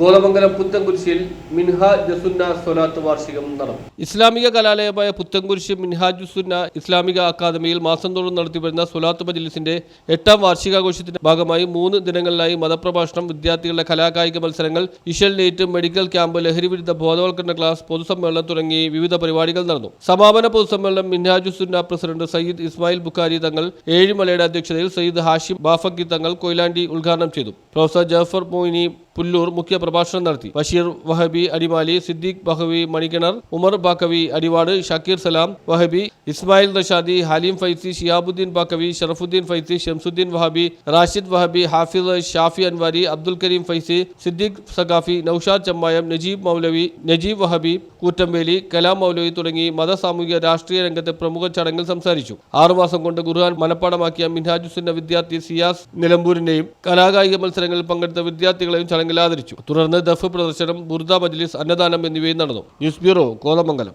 കോതമംഗലം പുത്തൻകുരിശിൽ മിൻഹാജ് ജസുന്ന സ്വലാത്ത് വാർഷികം നടന്നു. ഇസ്ലാമിക കലാലയമായ പുത്തൻകുരിശ് മിൻഹാജുസുന്ന ഇസ്ലാമിക അക്കാദമിയിൽ മാസം തോറും നടത്തിവരുന്ന സ്വലാത്ത് മജിലിസിന്റെ എട്ടാം വാർഷികാഘോഷത്തിന്റെ ഭാഗമായി മൂന്ന് ദിനങ്ങളിലായി മതപ്രഭാഷണം വിദ്യാർത്ഥികളുടെ കലാകായിക മത്സരങ്ങൾ ഇഷൽ നെയ്റ്റ് മെഡിക്കൽ ക്യാമ്പ് ലഹരി വിരുദ്ധ ബോധവൽക്കരണ ക്ലാസ് പൊതുസമ്മേളനം തുടങ്ങി വിവിധ പരിപാടികൾ നടന്നു. സമാപന പൊതുസമ്മേളനം മിൻഹാജുസുന്ന പ്രസിഡന്റ് സയ്യിദ് ഇസ്മായിൽ ബുഖാരി തങ്ങൾ ഏഴിമലയുടെ അധ്യക്ഷതയിൽ സയ്യിദ് ഹാഷിം ബാഫക്കി തങ്ങൾ കൊയിലാണ്ടി ഉദ്ഘാടനം ചെയ്തു. പ്രൊഫസർ ജാഫർ മൊയ്നി പുല്ലൂർ മുഖ്യ പ്രഭാഷണം നടത്തി. ബഷീർ വഹബി അടിമാലി സിദ്ദീഖ് ബഹവി മണിക്കിണർ ഉമർ ബാക്കവി അടിവാട് ഷക്കീർ സലാം വഹബി ഇസ്മായിൽ റഷാദി ഹലീം ഫൈസി ഷിയാബുദ്ദീൻ ബാക്കവി ഷറഫുദ്ദീൻ ഫൈസി ഷംസുദ്ദീൻ വഹബി റാഷിദ് വഹബി ഹാഫിദ് ഷാഫി അൻവാരി അബ്ദുൽ കരീം ഫൈസി സിദ്ദീഖ് സഖാഫി നൌഷാദ് ചമ്മായം നജീബ് മൗലവി നജീബ് വഹബി കൂറ്റമ്പേലി കലാം മൗലവി തുടങ്ങി മത സാമൂഹിക രാഷ്ട്രീയ രംഗത്തെ പ്രമുഖ ചടങ്ങിൽ സംസാരിച്ചു. ആറുമാസം കൊണ്ട് ഖുർആൻ മനപ്പാടമാക്കിയ മിൻഹാജുസിന്റെ വിദ്യാർത്ഥി സിയാസ് നിലമ്പൂരിന്റെയും കലാകായിക മത്സരങ്ങളിൽ പങ്കെടുത്ത വിദ്യാർത്ഥികളെയും ചടങ്ങിൽ ആദരിച്ചു തുടർന്ന് ദഫ് പ്രദർശനം ബുർദ മജ്ലിസ് അന്നദാനം എന്നിവയും നടന്നു. News bureau Kothamangalam.